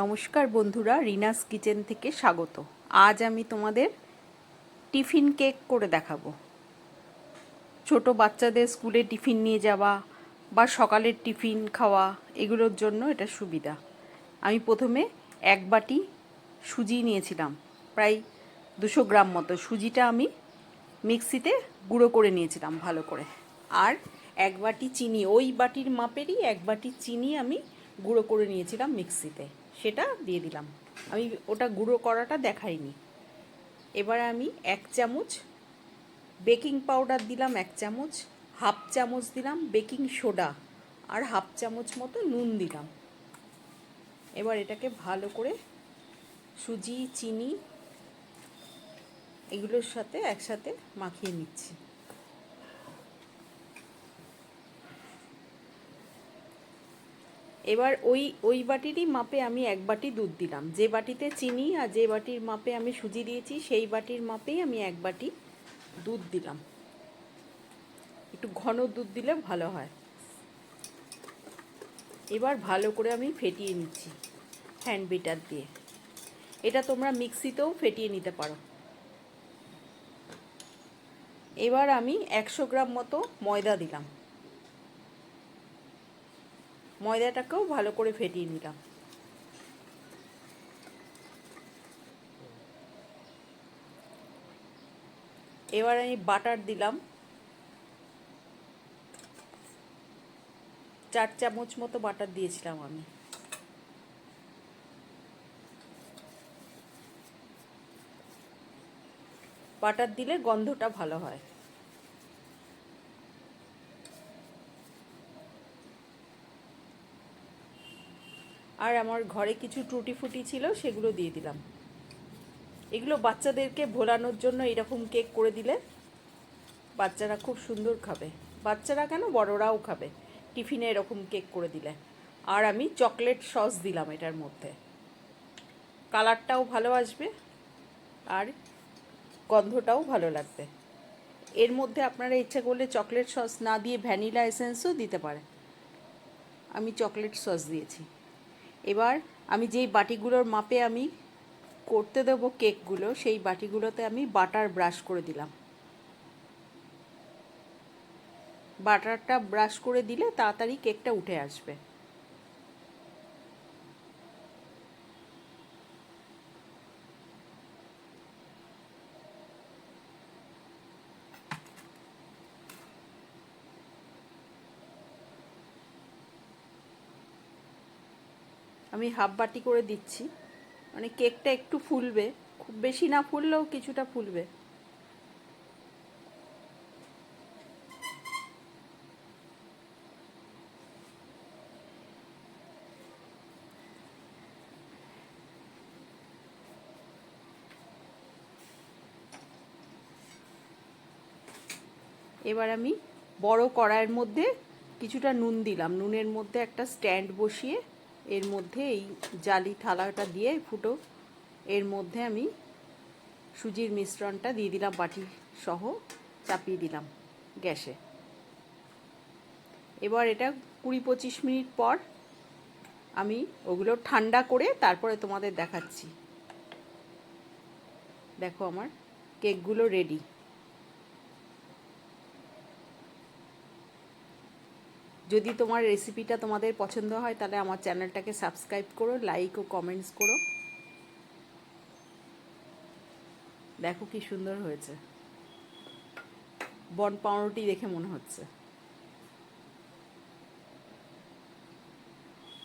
নমস্কার বন্ধুরা, রিনাস কিচেন থেকে স্বাগত। আজ আমি তোমাদের টিফিন কেক করে দেখাবো। ছোট বাচ্চাদের স্কুলে টিফিন নিয়ে যাওয়া বা সকালের টিফিন খাওয়া, এগুলোর জন্য এটা সুবিধা। আমি প্রথমে এক বাটি সুজি নিয়েছিলাম, প্রায় দুশো গ্রাম মতো। সুজিটা আমি মিক্সিতে গুঁড়ো করে নিয়েছিলাম ভালো করে। আর এক বাটি চিনি, ওই বাটির মাপেরই এক বাটি চিনি আমি গুঁড়ো করে নিয়েছিলাম মিক্সিতে। সেটা দিয়ে দিলাম। আমি ওটা গুঁড়ো করাটা দেখাইনি। এবার আমি এক চামচ বেকিং পাউডার দিলাম, এক চামচ হাফ চামচ দিলাম বেকিং সোডা আর হাফ চামচ মতো নুন দিলাম। এবার এটাকে ভালো করে সুজি, চিনি এগুলোর সাথে একসাথে মাখিয়ে নিচ্ছি। এবার ওই ওই বাটিরই মাপে আমি এক বাটি দুধ দিলাম। যে বাটিতে চিনি আর যে বাটির মাপে আমি সুজি দিয়েছি, সেই বাটির মাপেই আমি এক বাটি দুধ দিলাম। একটু ঘন দুধ দিলে ভালো হয়। এবার ভালো করে আমি ফেটিয়ে নিচ্ছি হ্যান্ড বিটার দিয়ে। এটা তোমরা মিক্সিতেও ফেটিয়ে নিতে পারো। এবার আমি একশো গ্রাম মতো ময়দা দিলাম। ময়দাটাকেও ভালো করে ফেটিয়ে নিলাম। এবার আমি বাটার দিলাম। চার চামচ মতো বাটার দিয়েছিলাম আমি। বাটার দিলে গন্ধটা ভালো হয়। আর আমার ঘরে কিছু টুটি ফুটি ছিল, সেগুলো দিয়ে দিলাম। এগুলো বাচ্চাদেরকে ভোলানোর জন্য এরকম কেক করে দিলে বাচ্চারা খুব সুন্দর খাবে। বাচ্চারা কেন? বড়রাও খাবে। টিফিনে এরকম কেক করে দিলে। আর আমি চকলেট সস দিলাম এটার মধ্যে। কালারটাও ভালো আসবে আর গন্ধটাও ভালো লাগবে। এর মধ্যে আপনারা ইচ্ছা করলে চকলেট সস না দিয়ে ভ্যানিলা এসেন্সও দিতে পারে আমি চকলেট সস দিয়েছি। এবার আমি যেই বাটিগুলোর মাপে আমি করতে দেবো কেকগুলো, সেই বাটিগুলোতে আমি বাটার ব্রাশ করে দিলাম। বাটারটা ব্রাশ করে দিলে তাড়াতাড়ি কেকটা উঠে আসবে। আমি হাফ বাটি করে দিচ্ছি। মানে কেকটা একটু ফুলবে। খুব বেশি না ফুললেও কিছুটা ফুলবে। এবার আমি বড় কড়াইয়ের মধ্যে কিছুটা নুন দিলাম। নুনের মধ্যে একটা স্ট্যান্ড বসিয়ে এর মধ্যে এই জালি থালাটা দিয়ে ফুটো। এর মধ্যে আমি সুজির মিশ্রণটা দিয়ে দিলাম বাটি সহ চাপিয়ে দিলাম গ্যাসে। এবার এটা কুড়ি পঁচিশ মিনিট পর আমি ওগুলো ঠান্ডা করে তারপরে তোমাদের দেখাচ্ছি। দেখো আমার কেকগুলো রেডি যদি তোমার রেসিপিটা তোমাদের পছন্দ হয়, তাহলে আমার চ্যানেলটাকে সাবস্ক্রাইব করো লাইক ও কমেন্টস করো। দেখো কি সুন্দর হয়েছে। বন পাউরুটি দেখে মনে হচ্ছে।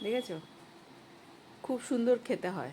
দেখেছ? খুব সুন্দর খেতে হয়।